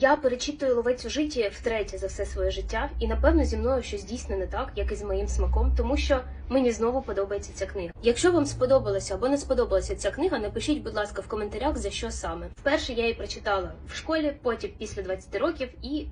Я перечитую ловець у житті втретє за все своє життя, і напевно зі мною щось дійсно не так, як і з моїм смаком, тому що мені знову подобається ця книга. Якщо вам сподобалася або не сподобалася ця книга, напишіть, будь ласка, в коментарях за що саме. Вперше я її прочитала в школі, потім після 20 років і.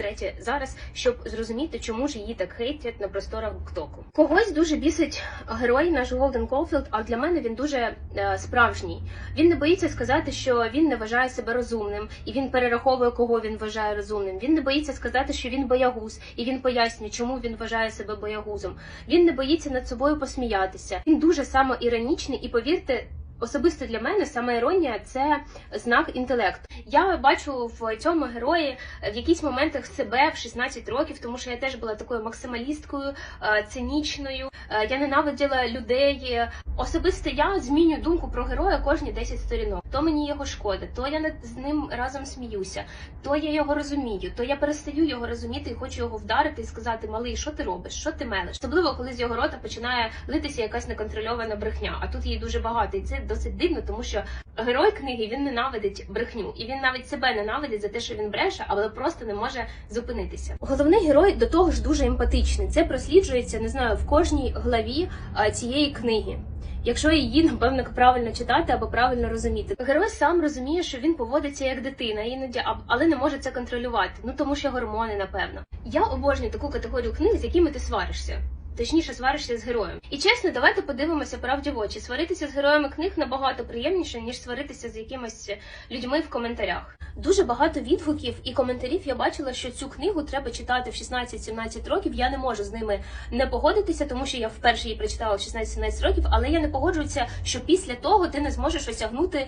Втретє зараз, щоб зрозуміти, чому ж її так хейтять на просторах Буктоку. Когось дуже бісить герой наш Голден Колфілд, а для мене він дуже е, справжній. Він не боїться сказати, що він не вважає себе розумним, і він перераховує, кого він вважає розумним. Він не боїться сказати, що він боягуз, і він пояснює, чому він вважає себе боягузом. Він не боїться над собою посміятися. Він дуже самоіронічний, і повірте. Особисто для мене саме іронія це знак інтелекту. Я бачу в цьому герої в якісь моментах себе в 16 років, тому що я теж була такою максималісткою, е, цинічною. Е, Я ненавиділа людей. Особисто я змінюю думку про героя кожні 10 сторінок. То мені його шкода, то я з ним разом сміюся, то я його розумію, то я перестаю його розуміти і хочу його вдарити і сказати: малий, що ти робиш? Що ти мелиш? Особливо коли з його рота починає литися якась неконтрольована брехня. А тут її дуже багато, і це досить дивно, тому що герой книги він ненавидить брехню, і він навіть себе ненавидить за те, що він бреше, але просто не може зупинитися. Головний герой до того ж дуже емпатичний. Це просліджується, не знаю, в кожній главі а, цієї книги. Якщо її напевно правильно читати або правильно розуміти, герой сам розуміє, що він поводиться як дитина, іноді але не може це контролювати. Ну тому що гормони, напевно. Я обожнюю таку категорію книг, з якими ти сваришся. Точніше, сваришся з героєм. І чесно, давайте подивимося правді в очі. Сваритися з героями книг набагато приємніше, ніж сваритися з якимись людьми в коментарях. Дуже багато відгуків і коментарів я бачила, що цю книгу треба читати в 16-17 років. Я не можу з ними не погодитися, тому що я вперше її прочитала в 16-17 років, але я не погоджуюся, що після того ти не зможеш осягнути,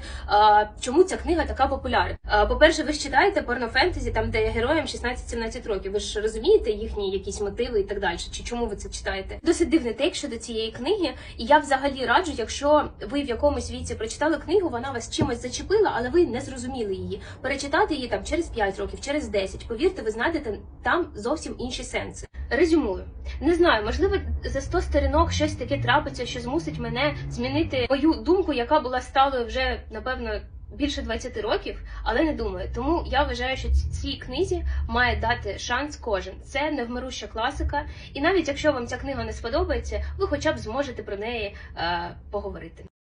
чому ця книга така популярна. По-перше, ви ж читаєте порнофентезі, там де героям 16-17 років. Ви ж розумієте їхні якісь мотиви і так далі. Чи чому ви це читаєте? Досить дивний тейк щодо цієї книги. І я взагалі раджу, якщо ви в якомусь віці прочитали книгу, вона вас чимось зачепила, але ви не зрозуміли її. Перечитати її там через 5 років, через 10. Повірте, ви знайдете там зовсім інші сенси. Резюмую. Не знаю, можливо, за 100 сторінок щось таке трапиться, що змусить мене змінити мою думку, яка була сталою вже напевно. Більше 20 років, але не думаю. Тому я вважаю, що ці- цій книзі має дати шанс кожен. Це невмируща класика, і навіть якщо вам ця книга не сподобається, ви хоча б зможете про неї е, поговорити.